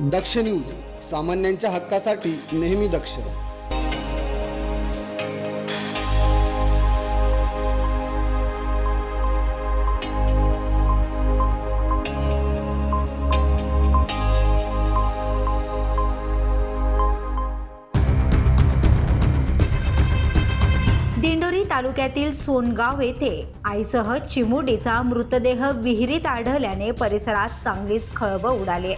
दक्ष news सामान्यांच्या हक्कासाठी नेहमी दक्ष. दिंडोरी तालुक्यातील सोनगाव येथे आईसह चिमुडीचा मृतदेह विहिरीत आढळल्याने परिसरात चांगलीच खळबळ उडाली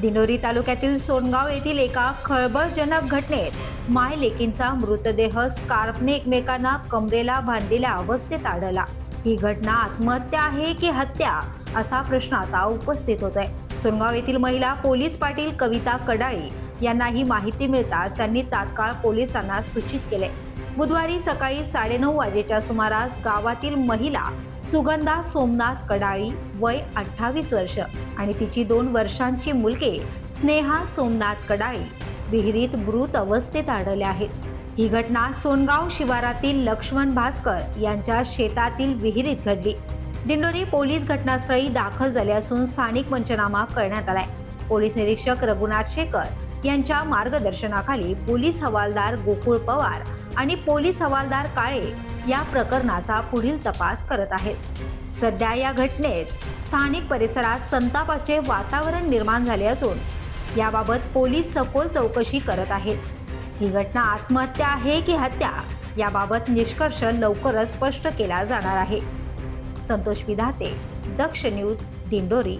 दिनोरी दिंडोरी तालुक्यातील सोनगाव येथील एका खळबळजनक घटनेत माय लेकींचा मृतदेह स्कार्फने एकमेकांना कमरेला बांधलेल्या अवस्थेत आढळला. ही घटना आत्महत्या आहे की हत्या? असा प्रश्न आता उपस्थित होतोय. सोनगाव येथील महिला पोलीस पाटील कविता कडाळी यांना ही माहिती मिळताच त्यांनी तात्काळ पोलिसांना सूचित केले. बुधवारी सकाळी साडेनऊ वाजेच्या सुमारास गावातील महिला सुगंधा सोमनाथ कडाळी वय अठ्ठावीस वर्ष आणि तिची दोन वर्षांची मुलगे स्नेहा सोमनाथ कडाळी विहिरीत मृत अवस्थेत आढळल्या आहेत. ही घटना सोनगाव शिवारातील लक्ष्मण भास्कर यांच्या शेतातील विहिरीत घडली. दिंडोरी पोलीस घटनास्थळी दाखल झाले असून स्थानिक पंचनामा करण्यात आलाय. पोलीस निरीक्षक रघुनाथ शेखर यांच्या मार्गदर्शनाखाली पोलीस हवालदार गोकुळ पवार आणि पोलीस हवालदार काळे या प्रकरणाचा पुढील तपास करत आहेत. सध्या या घटनेत स्थानिक परिसरात संतापाचे वातावरण निर्माण झाले असून याबाबत पोलीस सखोल चौकशी करत आहेत. ही घटना आत्महत्या आहे की हत्या याबाबत निष्कर्ष लवकरच स्पष्ट केला जाणार आहे. संतोष विधाते दक्ष न्यूज दिंडोरी.